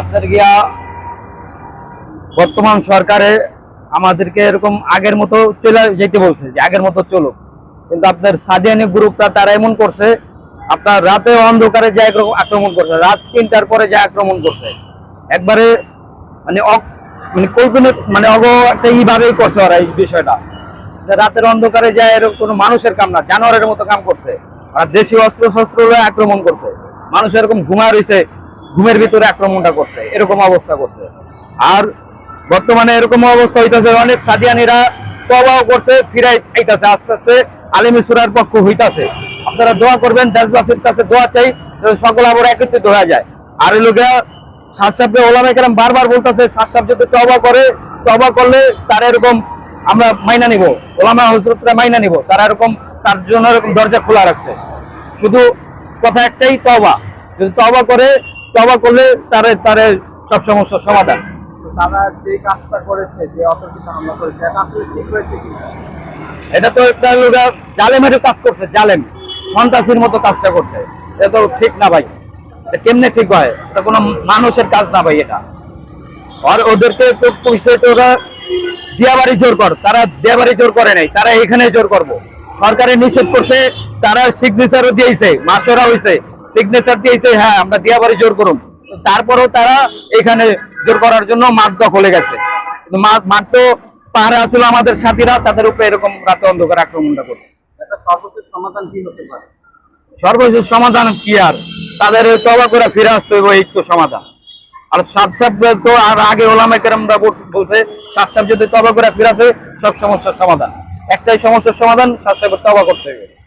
আপনার গিয়া বর্তমান সরকারে আমাদেরকে এরকম আগের মতো চলে যেতে বলছে, যে আগের মতো চলুক। কিন্তু আপনার সাদিয়ানি গ্রুপটা তারা এমন করছে, আপনার রাতে অন্ধকারে যে একরকম আক্রমণ করছে, রাত তিনটার পরে যে আক্রমণ করছে। একবারে মানে মানে কল্পনা মানে অগ একটা এইভাবেই করছে ওরা এই বিষয়টা। রাতের অন্ধকারে যায় এরকম কোনো মানুষের কাম না, জানোয়ারের মতো কাম করছে। আর দেশীয় অস্ত্র শস্ত্র আক্রমণ করছে। মানুষ এরকম ঘুমা রয়েছে ঘুমের ভিতরে আক্রমণটা করছে, এরকম অবস্থা করছে। আর বর্তমানে এরকম অবস্থা হইতাছে, অনেক সাদিয়ানিরা তবাও করছে, ফিরাই আইতাছে, আস্তে আস্তে আলিমি সুরার পক্ষ হইতাছে। আপনারা দোয়া করবেন, দেশবাসীর কাছে দোয়া চাই সকল আবার একত্রিত হয়ে যায়। আর লোকেরা শাসাবকে ওলামে কেরাম বারবার বলতেছে শাসাব যদি তবা করে, তবা করলে তারা এরকম আমরা মাইনা নিব, ওলামা হজরতরা মাইনা নিব, তারা এরকম, তার জন্য এরকম দরজা খোলা রাখছে। শুধু কথা একটাই, তবা। যদি তবা করে তবা করলে তারে তারে সব সমস্যার সমাধান। তারা যে কাজটা করেছে যে অতর্কিত হামলা করেছে এটা আসলে ঠিক হয়েছে কি এটা তো একটা লোক জালেমের কাজ করছে জালেম। সন্ত্রাসীর মতো কাজটা করছে। এটা তো ঠিক না ভাই। এটা কেমনে ঠিক হয়? এটা কোনো মানুষের কাজ না ভাই এটা। আর ওদেরকে তো পয়সা তো ওরা দিয়াবাড়ি জোর কর তারা দিয়াবাড়ি জোর করে নাই তারা এখানে জোর করব। সরকারে নিষেধ করছে তারা সিগনেচারও দিয়েছে মাসেরা হয়েছে সিগনেচার দিয়েছে হ্যাঁ আমরা দিয়াবাড়ি জোর করুন। তারপরেও তারা এখানে জোর করার জন্য মাঠ দখলে গেছে। মাঠ- তো পাহাড়ে আসছিল আমাদের সাথীরা তাদের উপরে এরকম রাতে অন্ধকার আক্রমণটা করছে। সর্বশেষ সমাধান কি হতে পারে? সর্বশেষ সমাধান কি আর? তাদের তবা করে ফিরে আসতে হইব এই তো সমাধান। আর সাত সাপ তো আর আগে ওলামে কেরামরা বল- বলছে সাত সাপ যদি তবা করে ফিরে আসে সব সমস্যার সমাধান। একটাই সমস্যার সমাধান সাত সাপের তবা করতে হবে